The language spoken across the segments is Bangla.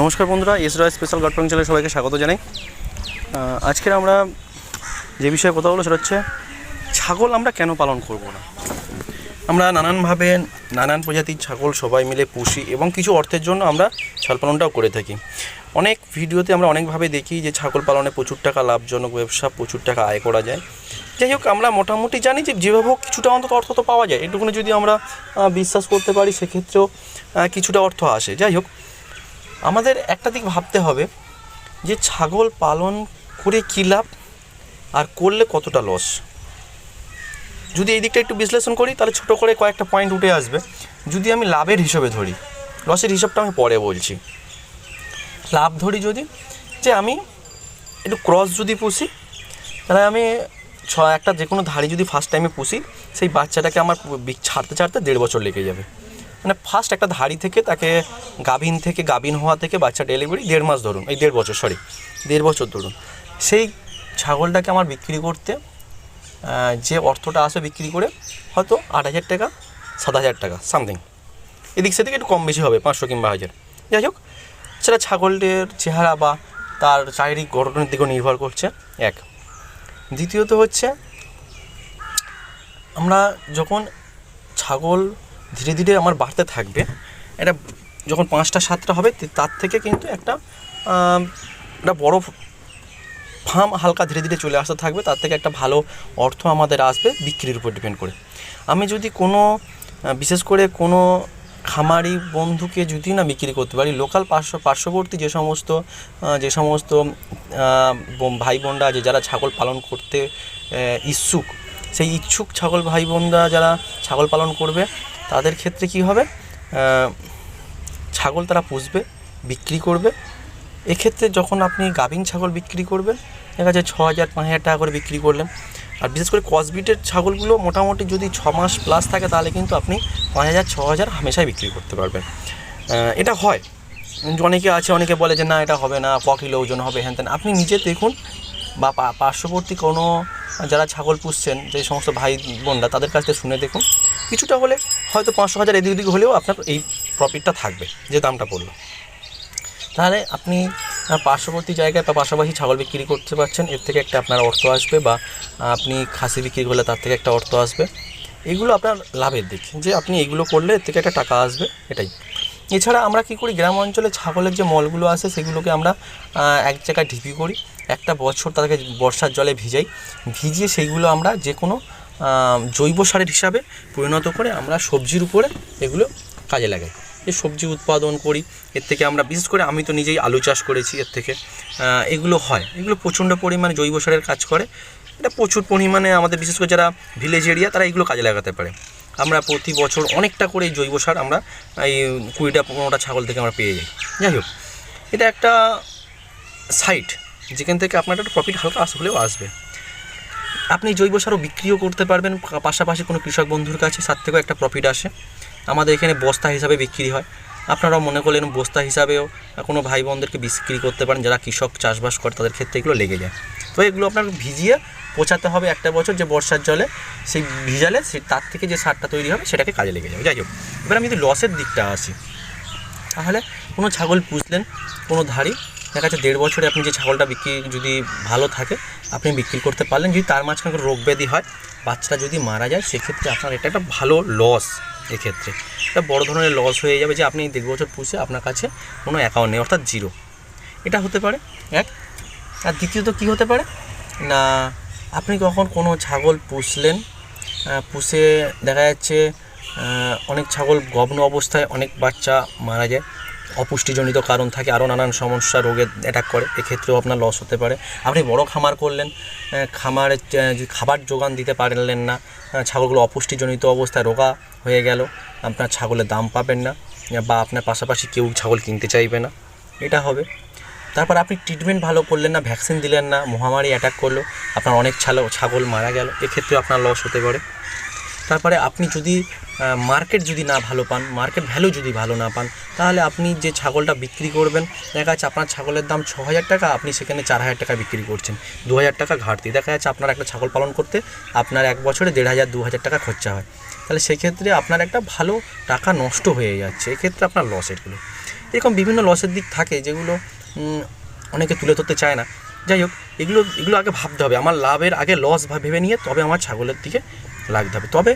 নমস্কার বন্ধুরা, এস রয় স্পেশাল গডপং চ্যানেলে সবাইকে স্বাগত জানাই। আজকের আমরা যে বিষয়ে কথা বলব সেটা হচ্ছে, ছাগল আমরা কেন পালন করব না? আমরা নানানভাবে, নানান প্রজাতির ছাগল সবাই মিলে পুষি এবং কিছু অর্থের জন্য আমরা ছাগল পালনটাও করে থাকি। অনেক ভিডিওতে আমরা অনেকভাবে দেখি যে ছাগল পালনে প্রচুর টাকা লাভজনক ব্যবসা, প্রচুর টাকা আয় করা যায়। যাই হোক, আমরা মোটামুটি জানি যে যেভাবে হোক কিছুটা অন্তত অর্থ তো পাওয়া যায়। এটুকুনি যদি আমরা বিশ্বাস করতে পারি সেক্ষেত্রেও কিছুটা অর্থ আসে। যাই হোক আমাদের একটা দিক ভাবতে হবে যে ছাগল পালন করে কী লাভ আর করলে কতটা লস যদি এই দিকটা একটু বিশ্লেষণ করি, তাহলে ছোটো করে কয়েকটা পয়েন্ট উঠে আসবে। যদি আমি লাভের হিসেবে ধরি লসের হিসাবটা আমি পরে বলছি। লাভ ধরি যদি, যে আমি একটু ক্রস যদি পুষি, তাহলে আমি ছ, একটা যে কোনো ধাড়ি যদি ফার্স্ট টাইমে পুষি, সেই বাচ্চাটাকে আমার ছাড়তে ছাড়তে দেড় বছর লেগে যাবে। মানে ফার্স্ট একটা ধাড়ি থেকে তাকে গাভিন থেকে গাভিন হওয়া থেকে বাচ্চা ডেলিভারি দেড় মাস ধরুন, এই দেড় বছর সরি দেড় বছর ধরুন। সেই ছাগলটাকে আমার বিক্রি করতে যে অর্থটা আসে বিক্রি করে, হয়তো আট হাজার টাকা, সাত হাজার টাকা সামথিং এদিক সেদিকে একটু কম বেশি হবে, পাঁচশো কিংবা হাজার। যাই হোক, সেটা ছাগলটির চেহারা বা তার শারীরিক গঠনের দিকেও নির্ভর করছে, এক। দ্বিতীয়ত হচ্ছে, আমরা যখন ছাগল ধীরে ধীরে আমার বাড়তে থাকবে। এটা যখন পাঁচটা, সাতটা হবে তার থেকে কিন্তু একটা একটা বড় ফার্ম হালকা ধীরে ধীরে চলে আসতে থাকবে, তার থেকে একটা ভালো অর্থ আমাদের আসবে বিক্রির উপর ডিপেন্ড করে। আমি যদি কোনো বিশেষ করে কোনো খামারি বন্ধুকে যদি না বিক্রি করতে পারি, লোকাল পার্শ্ব, পার্শ্ববর্তী যে সমস্ত যে সমস্ত ভাই বোনরা আছে, যারা ছাগল পালন করতে ইচ্ছুক, সেই ইচ্ছুক ছাগল ভাই বোনরা যারা ছাগল পালন করবে তাদের ক্ষেত্রে কি হবে? ছাগল তারা পুষবে, বিক্রি করবে। এক্ষেত্রে যখন আপনি গাভিন ছাগল বিক্রি করবেন, দেখা যায় ছ হাজার পাঁচ হাজার টাকা করে বিক্রি করলেন। আর বিশেষ করে কসবিটের ছাগলগুলো মোটামুটি যদি ছ মাস প্লাস থাকে, তাহলে কিন্তু আপনি পাঁচ হাজার ছ হাজার হামেশাই বিক্রি করতে পারবেন। এটা হয়। অনেকে আছে, অনেকে বলে যে না, এটা হবে না, ক কিলো ওজন হবে, হ্যান ত্যান। আপনি নিজে দেখুন বা পার্শ্ববর্তী কোনো যারা ছাগল পুষছেন, যে সমস্ত ভাই বোনরা তাদের কাছ থেকে শুনে দেখুন। কিছুটা হলে হয়তো পাঁচশো হাজার এদিক ওদিক হলেও আপনার এই প্রফিটটা থাকবে, যে দামটা পড়ল তাহলে আপনি পার্শ্ববর্তী জায়গায় বা পাশাপাশি ছাগল বিক্রি করতে পারছেন, এর থেকে একটা আপনার অর্থ আসবে বা আপনি খাসি বিক্রি করলে তার থেকে একটা অর্থ আসবে। এগুলো আপনার লাভের দিক, যে আপনি এগুলো করলে এর থেকে একটা টাকা আসবে, এটাই। এছাড়া আমরা কি করি, গ্রাম অঞ্চলে ছাগলের যে মলগুলো আসে সেগুলোকে আমরা এক জায়গায় ঢিপি করি, একটা বছর তাদেরকে বর্ষার জলে ভিজাই, ভিজিয়ে সেইগুলো আমরা যে কোনো জৈব সারের হিসাবে পরিণত করে আমরা সবজির উপরে এগুলো কাজে লাগাই। যে সবজি উৎপাদন করি, এর থেকে আমরা বিশেষ করে আমি তো নিজেই আলু চাষ করেছি এর থেকে। এগুলো হয়, এগুলো প্রচণ্ড পরিমাণে জৈব সারের কাজ করে। এটা প্রচুর পরিমাণে আমাদের বিশেষ করে যারা ভিলেজ এরিয়া তারা এগুলো কাজে লাগাতে পারে। আমরা প্রতি বছর অনেকটা করে জৈব সার আমরা এই কুড়িটা পনেরোটা ছাগল থেকে আমরা পেয়ে যাই। যাই হোক, এটা একটা সাইট যেখান থেকে আপনার একটা প্রফিট হালকা আস হলেও আসবে। আপনি জৈব সারও বিক্রিও করতে পারবেন পাশাপাশি কোনো কৃষক বন্ধুর কাছে তার থেকেও একটা প্রফিট আসে। আমাদের এখানে বস্তা হিসাবে বিক্রি হয়। আপনারাও মনে করলেন বস্তা হিসাবেও কোনো ভাই বোনদেরকে বিক্রি করতে পারেন, যারা কৃষক চাষবাস করে, তাদের ক্ষেত্রে এগুলো লেগে যায়। তো এগুলো আপনার ভিজিয়ে পচাতে হবে একটা বছর, যে বর্ষার জলে সেই ভিজালে সেই তার থেকে যে সারটা তৈরি হবে, সেটাকে কাজে লেগে যাবে। যাই হোক, এবার আমি যদি লসের দিকটা আসি, তাহলে কোনো ছাগল পুষলেন কোনো ধাড়ি? দেখা যাচ্ছে দেড় বছরে আপনি যে ছাগলটা বিক্রি যদি ভালো থাকে আপনি বিক্রি করতে পারলেন যদি তার মাঝখানে রোগ ব্যাধি হয়, বাচ্চাটা যদি মারা যায়, সেক্ষেত্রে আপনার এটা একটা ভালো লস এক্ষেত্রে। এটা বড় ধরনের লস হয়ে যাবে যে আপনি দেড় বছর পুষে আপনার কাছে কোনো অ্যাকাউন্ট নেই, অর্থাৎ জিরো এটা হতে পারে, এক। আর দ্বিতীয়ত কী হতে পারে? না, আপনি কখন কোনো ছাগল পুষলেন পুষে দেখা যাচ্ছে অনেক ছাগল গগ্ন অবস্থায় অনেক বাচ্চা মারা যায়। অপুষ্টিজনিত কারণ থাকে, আরও নানান সমস্যা রোগে অ্যাটাক করে, এক্ষেত্রেও আপনার লস হতে পারে। আপনি বড় খামার করলেন খামারে খাবার যোগান দিতে পারলেন না ছাগলগুলো অপুষ্টিজনিত অবস্থায় রোগা হয়ে গেল, আপনার ছাগলের দাম পাবেন না, বা আপনার পাশাপাশি কেউ ছাগল কিনতে চাইবে না, এটা হবে। তারপর আপনি ট্রিটমেন্ট ভালো করলেন না ভ্যাকসিন দিলেন না, মহামারী অ্যাটাক করল, আপনার অনেক ছাগল মারা গেল এক্ষেত্রে আপনার লস হতে পারে। তারপরে আপনি যদি মার্কেট যদি না ভালো পান মার্কেট ভ্যালু যদি ভালো না পান, তাহলে আপনি যে ছাগলটা বিক্রি করবেন, দেখা যাচ্ছে আপনার ছাগলের দাম ছ হাজার টাকা, আপনি সেখানে চার হাজার টাকা বিক্রি করছেন দু হাজার টাকা ঘাটতি। দেখা যাচ্ছে আপনার একটা ছাগল পালন করতে আপনার এক বছরে দেড় হাজার দু হাজার টাকা খরচা হয়। তাহলে সেক্ষেত্রে আপনার একটা ভালো টাকা নষ্ট হয়ে যাচ্ছে, এক্ষেত্রে আপনার লস এগুলো। এরকম বিভিন্ন লসের দিক থাকে যেগুলো অনেকে তুলে ধরতে চায় না। যাই হোক, এগুলো এগুলো আগে ভাবতে হবে। আমার লাভের আগে লস ভেবে নিয়ে তবে আমার ছাগলের দিকে লাগতে হবে। তবে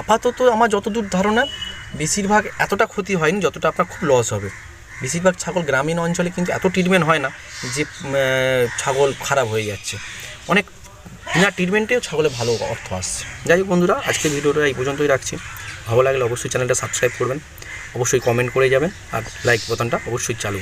আপাতত আমার যতদূর ধারণা, বেশিরভাগ এতটা ক্ষতি হয়নি যতটা আপনার খুব লস হবে। বেশিরভাগ ছাগল গ্রামীণ অঞ্চলে কিন্তু এত ট্রিটমেন্ট হয় না যে ছাগল খারাপ হয়ে যাচ্ছে। অনেক বিনা ট্রিটমেন্টেও ছাগলে ভালো অর্থ আসছে। যাই হোক বন্ধুরা আজকে ভিডিওটা এই পর্যন্তই রাখছি। ভালো লাগলে অবশ্যই চ্যানেলটা সাবস্ক্রাইব করবেন। অবশ্যই কমেন্ট করে যাবেন আর লাইক বোতামটা অবশ্যই চালু